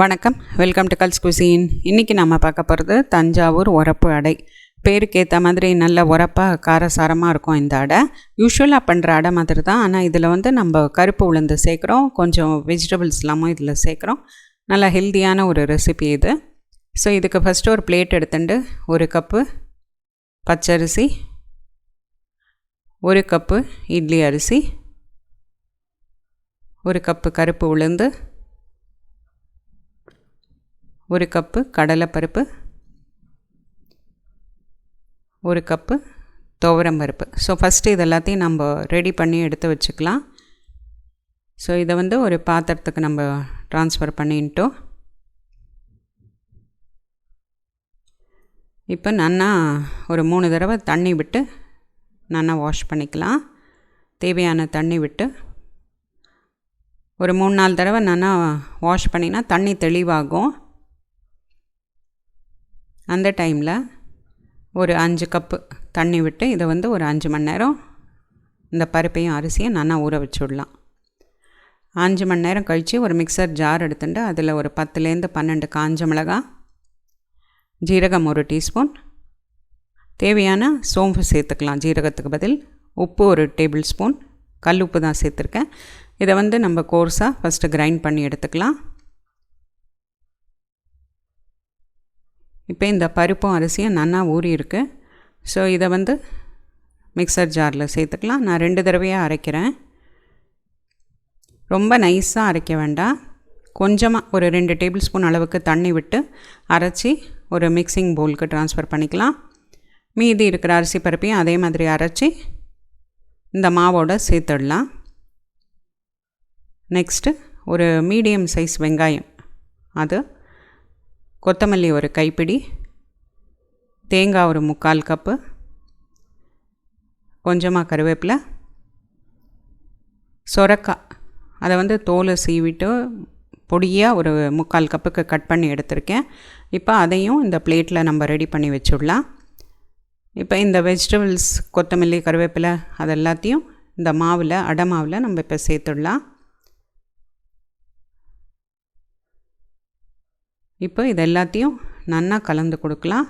வணக்கம். Welcome to culls cuisine இன்றைக்கி நம்ம பார்க்க போகிறது தஞ்சாவூர் உரப்பு அடை. பேருக்கு ஏற்ற மாதிரி நல்ல உரப்பாக காரசாரமாக இருக்கும் இந்த அடை. யூஸ்வலாக பண்ணுற அடை மாதிரி தான் ஆனால் இதில் வந்து நம்ம கருப்பு உளுந்து சேர்க்குறோம். கொஞ்சம் வெஜிடபிள்ஸ் இதில் சேர்க்குறோம். நல்லா ஹெல்த்தியான ஒரு ரெசிபி இது. ஸோ இதுக்கு ஃபஸ்ட்டு ஒரு பிளேட் எடுத்துட்டு ஒரு கப்பு பச்சரிசி ஒரு கப்பு இட்லி அரிசி ஒரு கப்பு கருப்பு உளுந்து ஒரு கப்பு கடலைப்பருப்பு ஒரு கப்பு துவரம் பருப்பு. ஸோ ஃபஸ்ட்டு இது எல்லாத்தையும் நம்ம ரெடி பண்ணி எடுத்து வச்சுக்கலாம். ஸோ இதை வந்து ஒரு பாத்திரத்துக்கு நம்ம ட்ரான்ஸ்ஃபர் பண்ணிட்டோம். இப்போ நன்னா ஒரு மூணு தடவை தண்ணி விட்டு நன்னா வாஷ் பண்ணிக்கலாம். தேவையான தண்ணி விட்டு ஒரு மூணு நாலு தடவை நன்னா வாஷ் பண்ணினா தண்ணி தெளிவாகும். அந்த டைமில் ஒரு அஞ்சு கப்பு தண்ணி விட்டு இதை வந்து ஒரு அஞ்சு மணி நேரம் இந்த பருப்பையும் அரிசியும் நல்லா ஊற வச்சுடலாம் அஞ்சு மணி நேரம் கழித்து ஒரு மிக்சர் ஜார் எடுத்துட்டு அதில் ஒரு பத்துலேருந்து பன்னெண்டு காஞ்ச மிளகா ஜீரகம் ஒரு டீஸ்பூன் தேவையான சோம்பு சேர்த்துக்கலாம். ஜீரகத்துக்கு பதில் உப்பு ஒரு டேபிள் ஸ்பூன் கல் உப்பு தான் சேர்த்துருக்கேன். இதை வந்து நம்ம கோர்ஸாக ஃபஸ்ட்டு கிரைண்ட் பண்ணி எடுத்துக்கலாம். இப்போ இந்த பருப்பும் அரிசியும் நன்னா ஊறி இருக்குது ஸோ இதை வந்து மிக்சர் ஜாரில் சேர்த்துக்கலாம். நான் ரெண்டு தடவையாக அரைக்கிறேன். ரொம்ப நைஸாக அரைக்க வேண்டாம். கொஞ்சமாக ஒரு ரெண்டு டேபிள் ஸ்பூன் அளவுக்கு தண்ணி விட்டு அரைச்சி ஒரு மிக்சிங் பவுலுக்கு ட்ரான்ஸ்ஃபர் பண்ணிக்கலாம். மீதி இருக்கிற அரிசி பருப்பையும் அதே மாதிரி அரைச்சி இந்த மாவோடு சேர்த்துடலாம். நெக்ஸ்ட்டு ஒரு மீடியம் சைஸ் வெங்காயம். அது கொத்தமல்லி ஒரு கைப்பிடி தேங்காய் ஒரு முக்கால் கப்பு கொஞ்சமாக கருவேப்பிலை சொரக்காய். அதை வந்து தோலை சீவிட்டு பொடியாக ஒரு முக்கால் கப்புக்கு கட் பண்ணி எடுத்திருக்கேன். இப்போ அதையும் இந்த பிளேட்டில் நம்ம ரெடி பண்ணி வச்சுடலாம். இப்போ இந்த வெஜிடபிள்ஸ் கொத்தமல்லி கருவேப்பிலை அது எல்லாத்தையும் இந்த மாவில் அடை மாவில் நம்ம இப்போ சேர்த்துடலாம். இப்போ இது எல்லாத்தையும் நல்லா கலந்து கொடுக்கலாம்.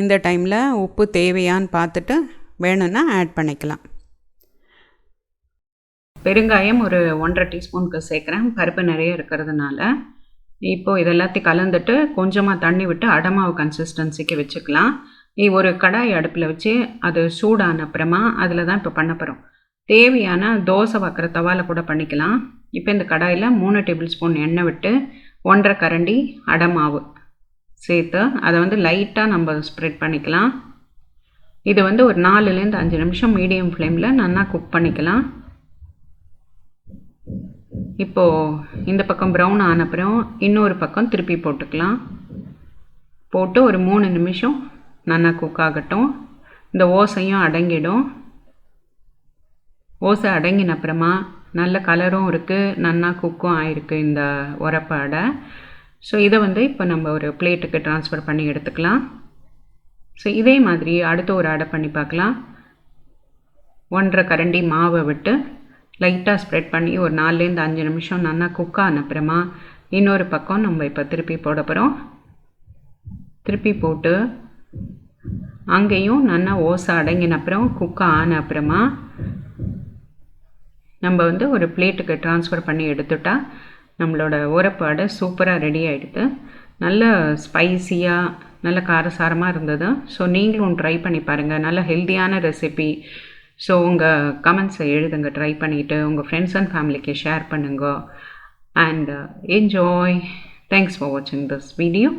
இந்த டைமில் உப்பு தேவையான்னு பார்த்துட்டு வேணும்னா ஆட் பண்ணிக்கலாம். பெருங்காயம் ஒரு ஒன்றரை டீஸ்பூனுக்கு சேர்க்குறேன். பருப்பு நிறைய இருக்கிறதுனால இப்போது இதெல்லாத்தையும் கலந்துட்டு கொஞ்சமாக தண்ணி விட்டு அடமாவு கன்சிஸ்டன்சிக்கு வச்சுக்கலாம். ஒரு கடாய் அடுப்பில் வச்சு அது சூடான அப்புறமா அதில் தான் இப்போ பண்ண போகிறோம் தேவையான தோசை வைக்கிற தவாவில் கூட பண்ணிக்கலாம். இப்போ இந்த கடாயில் மூணு டேபிள் ஸ்பூன் எண்ணெய் விட்டு ஒன்றரை கரண்டி அடை மாவு சேர்த்து அதை வந்து லைட்டாக நம்ம ஸ்ப்ரெட் பண்ணிக்கலாம். இது வந்து ஒரு நாலுலேருந்து அஞ்சு நிமிஷம் மீடியம் ஃப்ளேமில் நல்லா குக் பண்ணிக்கலாம். இப்போது இந்த பக்கம் ப்ரௌன் ஆனப்புறம் இன்னொரு பக்கம் திருப்பி போட்டுக்கலாம். போட்டு ஒரு மூணு நிமிஷம் நல்லா குக் ஆகட்டும். இந்த ஓசையும் அடங்கிடும். ஓசை அடங்கின அப்புறமா நல்ல கலரும் இருக்குது நன்னா குக்கும் ஆயிருக்கு இந்த உரப்பாடை. அடை ஸோ இதை வந்து இப்போ நம்ம ஒரு பிளேட்டுக்கு ட்ரான்ஸ்ஃபர் பண்ணி எடுத்துக்கலாம். ஸோ இதே மாதிரி அடுத்த ஒரு அடை பண்ணி பார்க்கலாம். ஒன்றரை கரண்டி மாவை விட்டு லைட்டாக ஸ்ப்ரெட் பண்ணி ஒரு நாலுலேருந்து அஞ்சு நிமிஷம் நல்லா குக் ஆனப்புறமா இன்னொரு பக்கம் நம்ம இப்போ திருப்பி போட போகிறோம் திருப்பி போட்டு அங்கேயும் நல்லா ஓசை அடங்கின அப்புறம் குக் ஆன அப்புறமா நம்ம வந்து ஒரு பிளேட்டுக்கு ட்ரான்ஸ்ஃபர் பண்ணி எடுத்துட்டா நம்மளோட உரப்பாடை சூப்பராக ரெடி ஆகிடுது நல்ல ஸ்பைஸியாக நல்ல காரசாரமாக இருந்தது. ஸோ நீங்களும் ட்ரை பண்ணி பாருங்கள் நல்ல ஹெல்த்தியான ரெசிபி ஸோ உங்கள் கமெண்ட்ஸை எழுதுங்க. ட்ரை பண்ணிவிட்டு உங்கள் ஃப்ரெண்ட்ஸ் அண்ட் ஃபேமிலிக்கு ஷேர் பண்ணுங்க. அண்ட் என்ஜாய் தேங்க்ஸ் ஃபார் வாட்சிங் திஸ் வீடியோ